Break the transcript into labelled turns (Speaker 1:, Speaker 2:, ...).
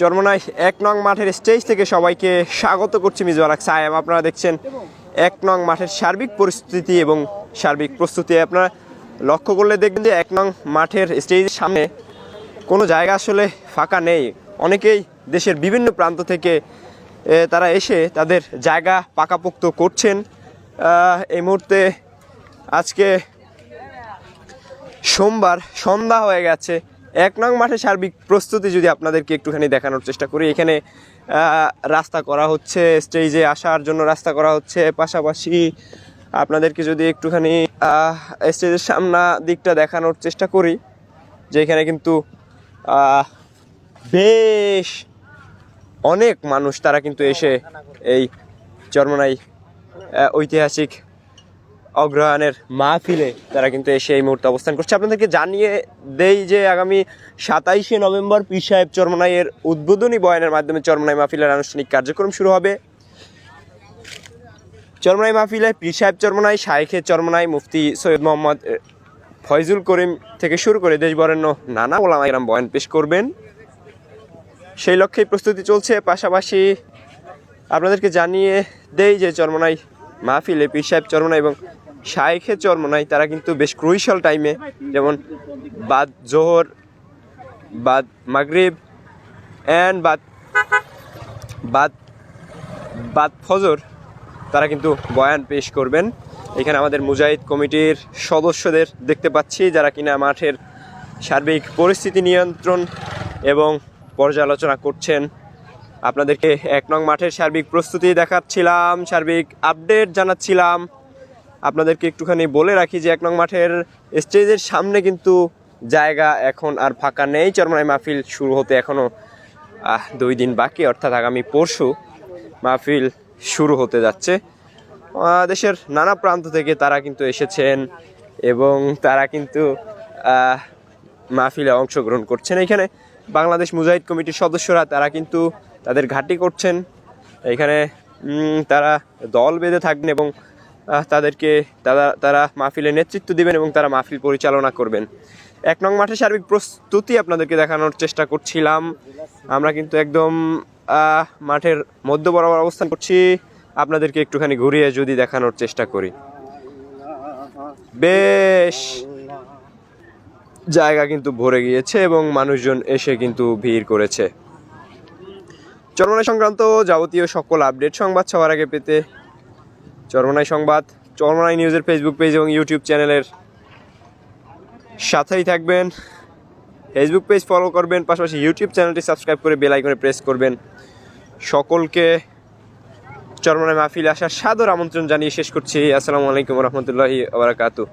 Speaker 1: চরমনাই এক নং মাঠের স্টেজ থেকে সবাইকে স্বাগত করছি মিজওয়ারাক সাহেব। আপনারা দেখছেন এক নং মাঠের সার্বিক পরিস্থিতি এবং সার্বিক প্রস্তুতি। আপনারা লক্ষ্য করলে দেখবেন যে এক নং মাঠের স্টেজের সামনে কোনো জায়গা আসলে ফাঁকা নেই। অনেকেই দেশের বিভিন্ন প্রান্ত থেকে তারা এসে তাদের জায়গা পাকাপোক্ত করছেন। এই মুহূর্তে আজকে সোমবার, সন্ধ্যা হয়ে গেছে। এক নং মাঠে সার্বিক প্রস্তুতি যদি আপনাদেরকে একটুখানি দেখানোর চেষ্টা করি, এখানে রাস্তা করা হচ্ছে স্টেজে আসার জন্য রাস্তা করা হচ্ছে, পাশাপাশি আপনাদেরকে যদি একটুখানি স্টেজের সামনা দিকটা দেখানোর চেষ্টা করি যে এখানে কিন্তু বেশ অনেক মানুষ তারা কিন্তু এসে এই চরমনাই ঐতিহাসিক অগ্রহায়ণের মাহফিলে তারা কিন্তু এসে এই মুহূর্তে অবস্থান করছে। আপনাদেরকে জানিয়ে দেই যে আগামী সাতাইশে নভেম্বর পীর সাহেব চরমনাইয়ের উদ্বোধনী বয়ানের মাধ্যমে চরমনাই মাহফিলের আনুষ্ঠানিক কার্যক্রম শুরু হবে। চরমনাই মাহফিলে পীর সাহেব চরমনাই শাইখে চরমনাই, মুফতি সৈয়দ মোহাম্মদ ফয়জুল করিম থেকে শুরু করে দেশ বরেণ্য নানা ওলামা ইরাম বয়ান পেশ করবেন। সেই লক্ষ্যেই প্রস্তুতি চলছে। পাশাপাশি আপনাদেরকে জানিয়ে দেই যে চরমনাই মাহফিলে পীর সাহেব চরমনাই এবং শায়েখে চরমনাই তারা কিন্তু বেশ ক্রুইশাল টাইমে যেমন বাদ জোহর, বাদ মাগরিব অ্যান্ড বাদ বাদ বাদ ফজর, তারা কিন্তু বয়ান পেশ করবেন। এখানে আমাদের মুজাহিদ কমিটির সদস্যদের দেখতে পাচ্ছি, যারা কিনা মাঠের সার্বিক পরিস্থিতি নিয়ন্ত্রণ এবং পর্যালোচনা করছেন। আপনাদেরকে এক নং মাঠের সার্বিক প্রস্তুতি দেখাচ্ছিলাম, সার্বিক আপডেট জানাচ্ছিলাম। আপনাদেরকে একটুখানি বলে রাখি যে এক নং মাঠের স্টেজের সামনে কিন্তু জায়গা এখন আর ফাঁকা নেই। চরমনাই মাহফিল শুরু হতে এখনও দুই দিন বাকি, অর্থাৎ আগামী পরশু মাহফিল শুরু হতে যাচ্ছে। দেশের নানা প্রান্ত থেকে তারা কিন্তু এসেছেন এবং তারা কিন্তু মাহফিলে অংশগ্রহণ করছেন। এখানে বাংলাদেশ মুজাহিদ কমিটির সদস্যরা, তারা কিন্তু তাদের ঘাঁটি করছেন। এখানে তারা দল বেঁধে থাকবেন এবং তাদেরকে তারা তারা মাহফিলে নেতৃত্ব দিবেন এবং তারা মাহফিল পরিচালনা করবেন। এক নং মাঠে সার্বিক প্রস্তুতি আপনাদেরকে দেখানোর চেষ্টা করছিলাম। আমরা কিন্তু একদম মাঠের মধ্য বরাবর অবস্থান করছি। আপনাদেরকে একটুখানি ঘুরিয়ে যদি দেখানোর চেষ্টা করি। বেশ! জায়গা কিন্তু ভরে গিয়েছে এবং মানুষজন এসে কিন্তু ভিড় করেছে। চরমনাই সংক্রান্ত যাবতীয় সকল আপডেট সংবাদ সবার আগে পেতে চরমনাই সংবাদ, চরমনাই নিউজের ফেসবুক পেজ এবং ইউটিউব চ্যানেলের সাথেই থাকবেন। ফেসবুক পেজ ফলো করবেন, পাশাপাশি ইউটিউব চ্যানেলটি সাবস্ক্রাইব করে বেল আইকনে প্রেস করবেন। সকলকে চরমনাই মাহফিল আসার সাদর আমন্ত্রণ জানিয়ে শেষ করছি। আসসালামু আলাইকুম রহমতুল্লাহি আবরাকাতু